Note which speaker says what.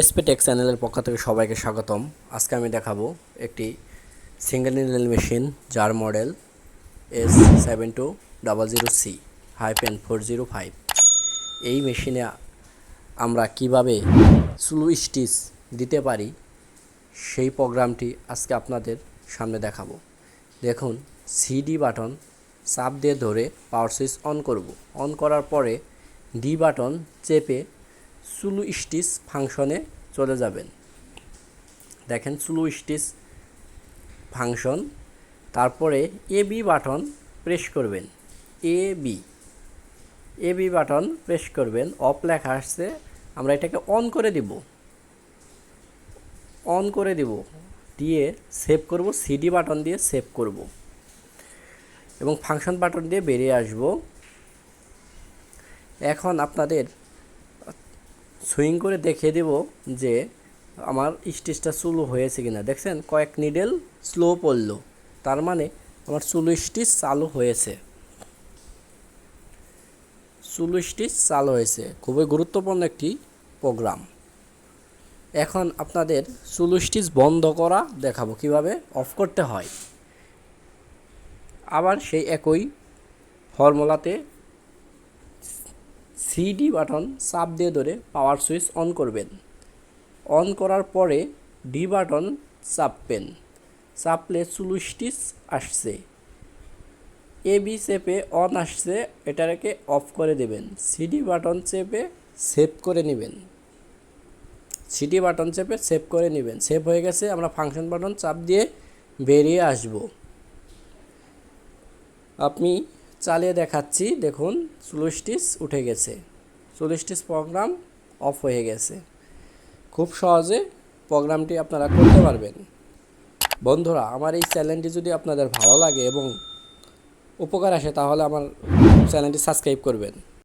Speaker 1: এসপেটেক চ্যানেলের পক্ষ থেকে সবাইকে স্বাগতম। আজকে আমি দেখাবো একটি সিঙ্গেল নিডল মেশিন যার model S seven two double zero C hyphen four zero five এই মেশিনে আমরা কীভাবে স্লো স্টিচ দিতে পারি, সেই প্রোগ্রামটি আজকে আপনাদের সামনে দেখাবো। দেখুন সিডি বাটন চাপ দিয়ে ধরে পাওয়ার সুইচ অন করব। অন করার পরে ডি বাটন চেপে স্লো স্টিচ ফাংশনে চলে যাবেন। দেখেন স্লো স্টিচ ফাংশন, তারপরে এ বি বাটন প্রেস করবেন। A B A B button press করবেন। অফ লেখা আসছে, আমরা এটাকে অন করে দিব। অন করে দিব, দিয়ে সেভ করব, সিডি বাটন দিয়ে সেভ করব। এবং ফাংশন বাটন দিয়ে বেরিয়ে আসব। এখন আপনাদের সুইং করে দেখিয়ে দেব যে আমার স্টিচটা স্লো হয়েছে কিনা। দেখছেন? কয়েক নিডেল স্লো পড়ল। তার মানে আমার চুলো স্টিচ চালু হয়েছে। চুলো স্টিচ চালু হয়েছে। খুবই গুরুত্বপূর্ণ একটি প্রোগ্রাম এখন আপনাদের চুলো স্টিচ বন্ধ করা দেখাবো কীভাবে অফ করতে হয়। আবার সেই একই ফর্মুলাতে সিডি বাটন চাপ দিয়ে ধরে পাওয়ার সুইচ অন করবেন। অন করার পরে ডি বাটন চাপবেন। চাপলে চুলু স্টিচ আসছে। এ বি চেপে অন আসছে, এটাকে অফ করে দেবেন। সিডি বাটন চেপে সেভ করে নেবেন। সিডি বাটন চেপে সেভ করে নেবেন। সেভ হয়ে গেছে, আমরা ফাংশন বাটন চাপ দিয়ে বেরিয়ে আসব। আপনি চালিয়ে দেখাচ্ছি, দেখুন, চল্লিশটিস উঠে গেছে। চল্লিশটিস প্রোগ্রাম অফ হয়ে গেছে। খুব সহজে প্রোগ্রামটি আপনারা করতে পারবেন। বন্ধুরা, আমার এই চ্যানেলটি যদি আপনাদের ভালো লাগে এবং উপকার আসে, তাহলে আমার চ্যানেলটি সাবস্ক্রাইব করবেন।